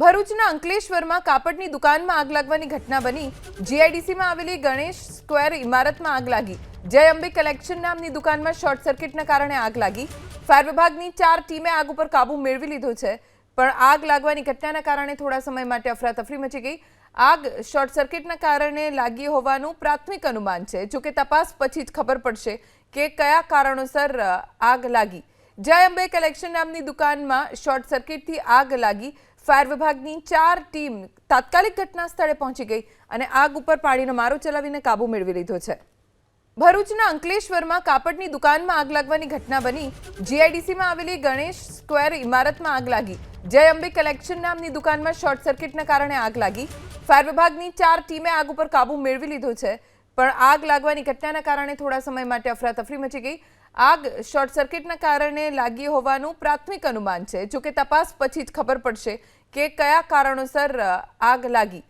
ભરૂચના અંકલેશ્વરમાં કાપડની દુકાનમાં આગ લાગવાની ઘટના બની. જીઆઈડીસીમાં આવેલી ગણેશ સ્ક્વેર ઇમારતમાં આગ લાગી. જય અંબે કલેક્શન નામની દુકાનમાં શોર્ટ સર્કિટના કારણે આગ લાગી. ફાયર વિભાગની ચાર ટીમે આગ ઉપર કાબુ મેળવી લીધો છે, પણ આગ લાગવાની ઘટનાના કારણે થોડા સમય માટે અફરાતફરી મચી ગઈ. આગ શોર્ટ સર્કિટના કારણે લાગી હોવાનું પ્રાથમિક અનુમાન છે. જોકે તપાસ પછી જ ખબર પડશે કે કયા કારણોસર આગ લાગી. જય અંબે કલેક્શન નામની દુકાનમાં શોર્ટ સર્કિટથી આગ લાગી. ફાયર વિભાગની ચાર ટીમ તાત્કાલિક ઘટના સ્થળે પહોંચી ગઈ અને આગ ઉપર પાણીનો મારો ચલાવીને કાબુ મેળવી લીધો છે. ભરૂચના અંકલેશ્વરમાં કાપડની દુકાનમાં આગ લાગવાની ઘટના બની. જીઆઈડીસીમાં આવેલી ગણેશ સ્ક્વેર ઇમારતમાં આગ લાગી. જય અંબે કલેક્શન નામની દુકાનમાં શોર્ટ સર્કિટના કારણે આગ લાગી. ફાયર વિભાગની ચાર ટીમે આગ ઉપર કાબુ મેળવી લીધો છે. પણ આગ લાગવાની ઘટનાના કારણે થોડા સમય માટે અફરાતફરી મચી ગઈ. આગ શોર્ટ સર્કિટના કારણે લાગી હોવાનું પ્રાથમિક અનુમાન છે. જોકે તપાસ પછી જ ખબર પડશે કે કયા કારણોસર આગ લાગી.